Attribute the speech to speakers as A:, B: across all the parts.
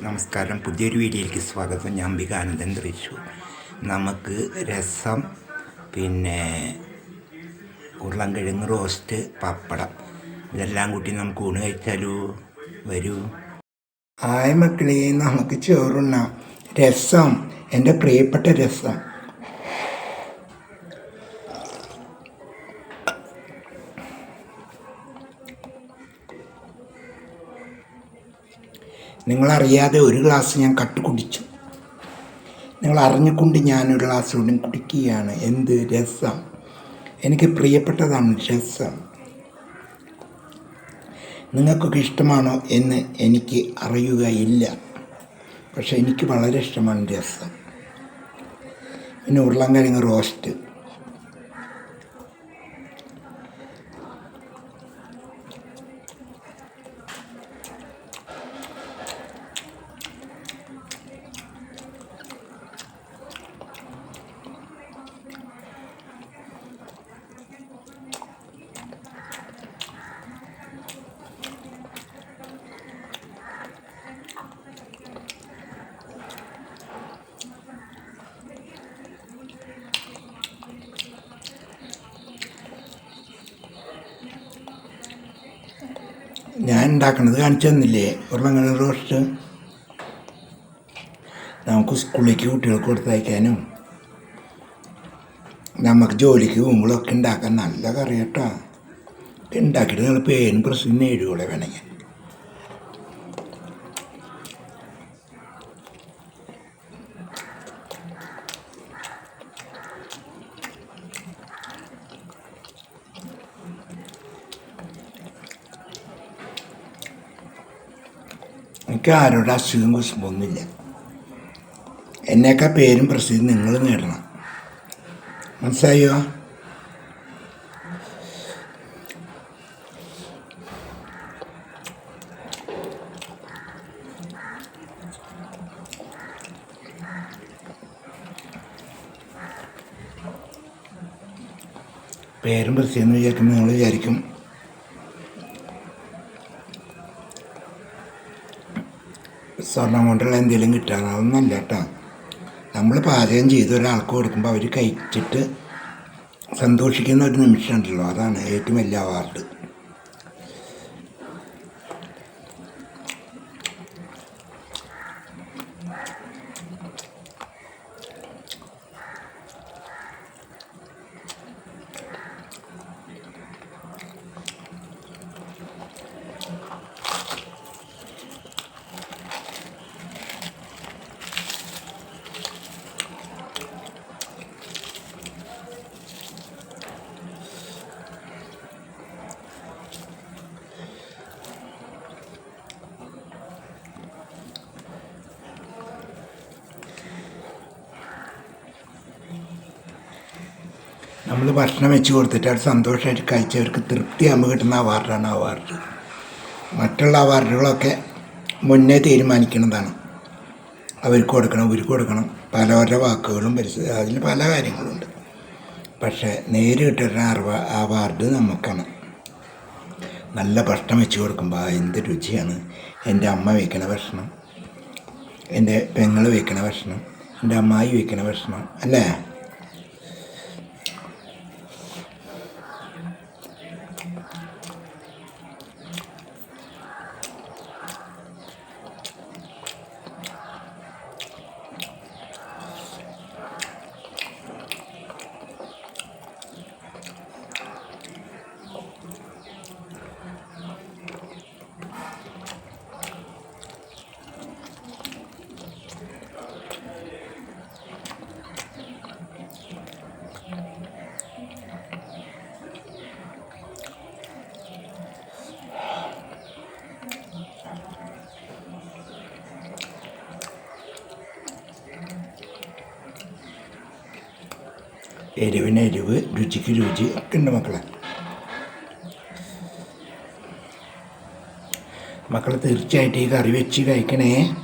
A: എല്ലാവർക്കും നമസ്കാരം. പുതിയൊരു വീഡിയോയിലേക്ക് സ്വാഗതം. ഞാൻ വികാനന്ദൻ തൃശൂർ. നമുക്ക് രസം പിന്നെ ഉരുളൻകിഴങ്ങ് റോസ്റ്റ് പപ്പടം. ഇതെല്ലാം കൂട്ടി നമുക്ക് ഊണ് കഴിച്ചാലോ? വരൂ. ആയ മക്കളെ നമുക്ക് ചോറുണ്ണാം. രസം എന്റെ പ്രിയപ്പെട്ട രസം. നിങ്ങളറിയാതെ ഒരു ഗ്ലാസ് ഞാൻ കട്ട് കുടിച്ചു. നിങ്ങൾ അറിഞ്ഞുകൊണ്ട് ഞാൻ ഒരു ഗ്ലാസ് കൂടി കുടിക്കുകയാണ്. എന്ത് രസം. എനിക്ക് പ്രിയപ്പെട്ടതാണ് രസം. നിങ്ങൾക്കൊക്കെ ഇഷ്ടമാണോ എന്ന് എനിക്ക് അറിയുകയില്ല. പക്ഷെ എനിക്ക് വളരെ ഇഷ്ടമാണ് രസം. പിന്നെ ഉരുളൻകിഴങ്ങ് റോസ്റ്റ്. ഞാൻ ഉണ്ടാക്കണത് കാണിച്ചു തന്നില്ലേ? ഉരുളൻകിഴങ്ങ് റോസ്റ്റ്. നമുക്ക് സ്കൂളിലേക്ക് കുട്ടികൾക്ക് കൊടുത്തയക്കാനും. നമുക്ക് ജോലിക്ക് പോകുമ്പോഴൊക്കെ ഉണ്ടാക്കാൻ നല്ല കറി കേട്ടോ. ഉണ്ടാക്കിയിട്ട് നിങ്ങൾ പേരും പ്രശ്നം എഴുതുകൂടെ വേണമെങ്കിൽ. എനിക്ക് ആരോട് അസുഖം കുസുമ്പൊന്നുമില്ല എന്നേക്കാ പേരും പ്രസിദ്ധി നിങ്ങൾ നേടണം. മനസ്സിലായോ? പേരും പ്രസിദ്ധി എന്ന് വിചാരിക്കുമ്പോൾ നിങ്ങൾ വിചാരിക്കും സ്വർണം കൊണ്ടുള്ള എന്തെങ്കിലും കിട്ടാൻ കേട്ടോ. നമ്മൾ പാചകം ചെയ്ത് ഒരാൾക്ക് കൊടുക്കുമ്പോൾ അവർ കഴിച്ചിട്ട് സന്തോഷിക്കുന്ന ഒരു നിമിഷം ഉണ്ടല്ലോ അതാണ് ഏറ്റവും വലിയ അവാർഡ് നമ്മൾ ഭക്ഷണം വെച്ച് കൊടുത്തിട്ട് അത് സന്തോഷമായിട്ട് കഴിച്ചവർക്ക് തൃപ്തിയാകുമ്പോൾ കിട്ടുന്ന അവാർഡാണ് അവാർഡ്. മറ്റുള്ള അവാർഡുകളൊക്കെ മുന്നേ തീരുമാനിക്കുന്നതാണ്. അവർക്ക് കൊടുക്കണം ഇവർക്ക് കൊടുക്കണം. പല പലവരുടെ വാക്കുകളും പരിസ്ഥിതി അതിൽ പല കാര്യങ്ങളുണ്ട്. പക്ഷേ നേര് കിട്ടുന്ന അവാർഡ് നമുക്കാണ്. നല്ല ഭക്ഷണം വെച്ച് കൊടുക്കുമ്പോൾ എന്ത് രുചിയാണ്. എന്റെ അമ്മ വയ്ക്കണ ഭക്ഷണം എന്റെ പെങ്ങൾ വയ്ക്കണ ഭക്ഷണം എന്റെ അമ്മായി വയ്ക്കണ ഭക്ഷണം അല്ലേ? എരിവിന് എരിവ് രുചിക്ക് രുചി ഒക്കെ ഉണ്ട് മക്കളെ. മക്കൾ തീർച്ചയായിട്ടും ഈ കറി വെച്ച് കഴിക്കണേ.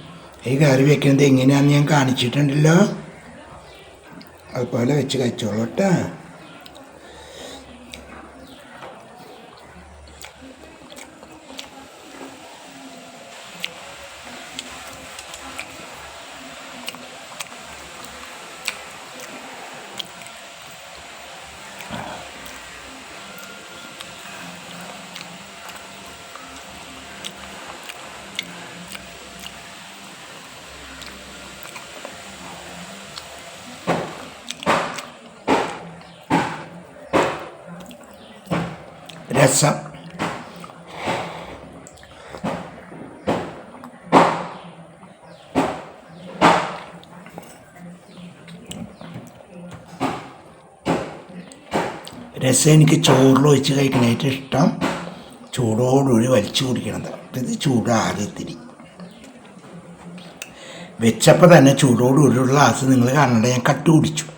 A: ഈ കറി വെക്കുന്നത് എങ്ങനെയാണെന്ന് ഞാൻ കാണിച്ചിട്ടുണ്ടല്ലോ. അതുപോലെ വെച്ച് കഴിച്ചോളൂ കേട്ടോ. രസം രസം എനിക്ക് ചോറിൽ ഒഴിച്ച് ഏറ്റവും ഇഷ്ടം ചൂടോടുകൂടി വലിച്ചു കുടിക്കണത്. ഇത് ചൂടാറിത്തിരി വെച്ചപ്പോൾ തന്നെ ചൂടോടുകൂടിയുള്ള ആസ് നിങ്ങൾ കാണണ്ട ഞാൻ കട്ട് കുടിച്ചു.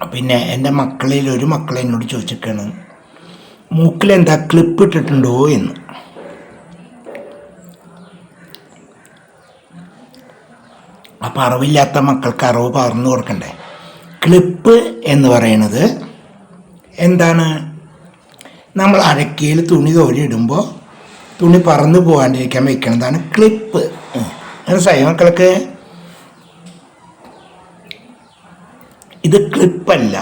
A: പിന്നെ എന്റെ മക്കളിൽ ഒരു മക്കളെ എന്നോട് ചോദിച്ചിരിക്കുകയാണ് മൂക്കിൽ എന്താ ക്ലിപ്പ് ഇട്ടിട്ടുണ്ടോ എന്ന്? അപ്പം അറിവില്ലാത്ത മക്കൾക്ക് അറിവ് പകർന്നു കൊടുക്കണ്ടേ? ക്ലിപ്പ് എന്ന് പറയുന്നത് എന്താണ്? നമ്മൾ അരക്കയിൽ തുണി തോരി ഇടുമ്പോൾ തുണി പറന്നു പോകാണ്ടിരിക്കാൻ വയ്ക്കുന്നതാണ് ക്ലിപ്പ് മനസ്സിലായി മക്കൾക്ക്? ഇത് ക്ലിപ്പല്ല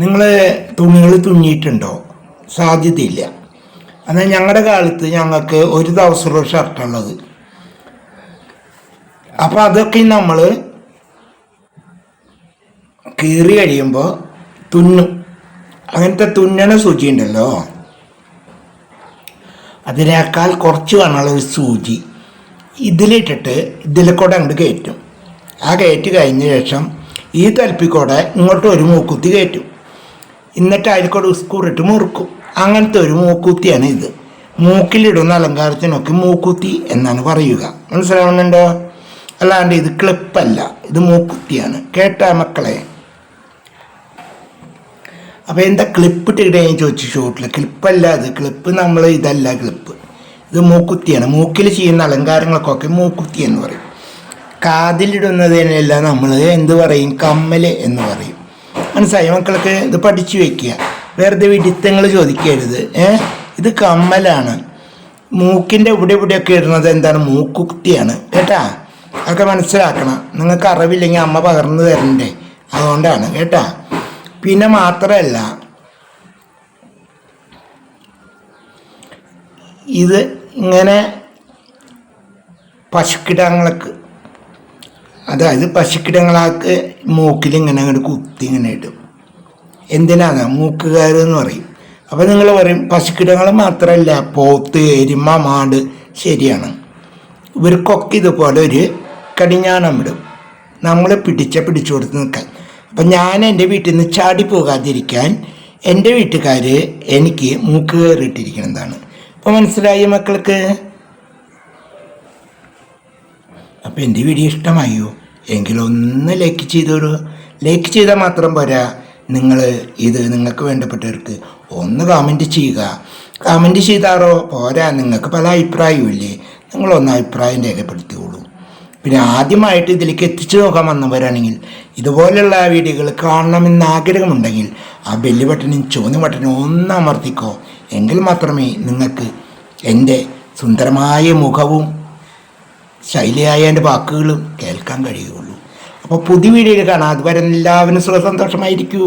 A: നിങ്ങൾ തുണികൾ തുന്നിയിട്ടുണ്ടോ? സാധ്യതയില്ല. എന്നാൽ ഞങ്ങളുടെ കാലത്ത് ഞങ്ങൾക്ക് ഒരു ദിവസമുള്ള ഷർട്ടുള്ളത് അപ്പോൾ അതൊക്കെ നമ്മൾ കീറി കഴിയുമ്പോൾ തുന്നും. അങ്ങനത്തെ തുന്നണ സൂചി ഉണ്ടല്ലോ അതിനേക്കാൾ കുറച്ച് വേണമുള്ള ഒരു സൂചി. ഇതിലിട്ടിട്ട് ഇതിൽ കൂടെ അങ്ങോട്ട് കയറ്റും. ആ കയറ്റി കഴിഞ്ഞ ശേഷം ഈ തലപ്പിക്കോടെ ഇങ്ങോട്ട് ഒരു മൂക്കുത്തി കയറ്റും. എന്നിട്ട് അതിൽക്കൂടെ സ്കൂറിട്ട് മുറുക്കും. അങ്ങനത്തെ ഒരു മൂക്കുത്തിയാണ് ഇത്. മൂക്കിലിടുന്ന അലങ്കാരത്തിനൊക്കെ മൂക്കുത്തി എന്നാണ് പറയുക. മനസ്സിലാവുന്നുണ്ടോ? അല്ലാണ്ട് ഇത് ക്ലിപ്പല്ല. ഇത് മൂക്കുത്തിയാണ്. കേട്ട മക്കളെ? അപ്പോൾ എന്താ ക്ലിപ്പ് ഇട്ടിട്ട് ചോദിച്ചു ഷോട്ടിൽ ക്ലിപ്പല്ല അത് ക്ലിപ്പ് നമ്മൾ ഇതല്ല ക്ലിപ്പ്. ഇത് മൂക്കുത്തിയാണ്. മൂക്കിൽ ചെയ്യുന്ന അലങ്കാരങ്ങൾക്കൊക്കെ മൂക്കുത്തി എന്ന് പറയും. കാതിലിടുന്നതിനെല്ലാം നമ്മൾ എന്ത് പറയും? കമ്മൽ എന്ന് പറയും. മനസ്സിലായി മക്കളൊക്കെ? ഇത് പഠിച്ചു വെക്കുക. വെറുതെ വിഡിത്തങ്ങൾ ചോദിക്കരുത്. ഏ? ഇത് കമ്മലാണ്. മൂക്കിന്റെ ഇവിടെ ഇവിടെയൊക്കെ ഇടുന്നത് എന്താണ്? മൂക്കുത്തിയാണ് കേട്ടാ? അതൊക്കെ മനസ്സിലാക്കണം. നിങ്ങൾക്ക് അറിവില്ലെങ്കിൽ അമ്മ പകർന്നു തരണ്ടേ? അതുകൊണ്ടാണ്. കേട്ടാ? പിന്നെ മാത്രമല്ല ഇത് ഇങ്ങനെ പശുക്കിടങ്ങൾക്ക് അതായത് പശുക്കിടങ്ങളാക്ക് മൂക്കിൽ ഇങ്ങനെ അങ്ങോട്ട് കുത്തി ഇങ്ങനെ ഇടും. എന്തിനാണ്? മൂക്കുകാർ എന്ന് പറയും. അപ്പോൾ നിങ്ങൾ പറയും പശുക്കിടങ്ങൾ മാത്രമല്ല പോത്ത് എരുമ മാട് ശരിയാണ്. ഇവർക്കൊക്കെ ഇതുപോലെ ഒരു കടിഞ്ഞാണം ഇടും. നമ്മൾ പിടിച്ച പിടിച്ചു കൊടുത്ത് നിൽക്കാൻ. അപ്പം ഞാൻ എന്റെ വീട്ടിൽ നിന്ന് ചാടി പോകാതിരിക്കാൻ എന്റെ വീട്ടുകാർ എനിക്ക് മൂക്ക് കയറിയിട്ടിരിക്കുന്നതാണ് അപ്പോൾ മനസ്സിലായി മക്കൾക്ക്? അപ്പോൾ എന്റെ വീഡിയോ ഇഷ്ടമായോ? എങ്കിലൊന്ന് ലൈക്ക് ചെയ്തോളൂ ലൈക്ക് ചെയ്താൽ മാത്രം പോരാ. നിങ്ങൾ ഇത് നിങ്ങൾക്ക് വേണ്ടപ്പെട്ടവർക്ക് ഒന്ന് കമന്റ് ചെയ്യുക. കമന്റ് ചെയ്താറോ പോരാ. നിങ്ങൾക്ക് പല അഭിപ്രായവും ഇല്ലേ നിങ്ങളൊന്ന് അഭിപ്രായം രേഖപ്പെടുത്തിയോളൂ പിന്നെ ആദ്യമായിട്ട് ഇതിലേക്ക് എത്തിച്ചു നോക്കാൻ വന്നവരാണെങ്കിൽ ഇതുപോലെയുള്ള വീഡിയോകൾ കാണണമെന്ന് ആഗ്രഹമുണ്ടെങ്കിൽ ആ ബെല്ല് ബട്ടനും ചുവന്ന ബട്ടനും ഒന്ന് അമർത്തിക്കോ. എങ്കിൽ മാത്രമേ നിങ്ങൾക്ക് എന്റെ സുന്ദരമായ മുഖവും ശൈലിയായ എന്റെ വാക്കുകളും കേൾക്കാൻ കഴിയുകയുള്ളൂ. അപ്പോൾ പുതിയ വീഡിയോയിൽ കാണാം. അതുവരെ എല്ലാവരും സുഖസന്തോഷമായിരിക്കൂ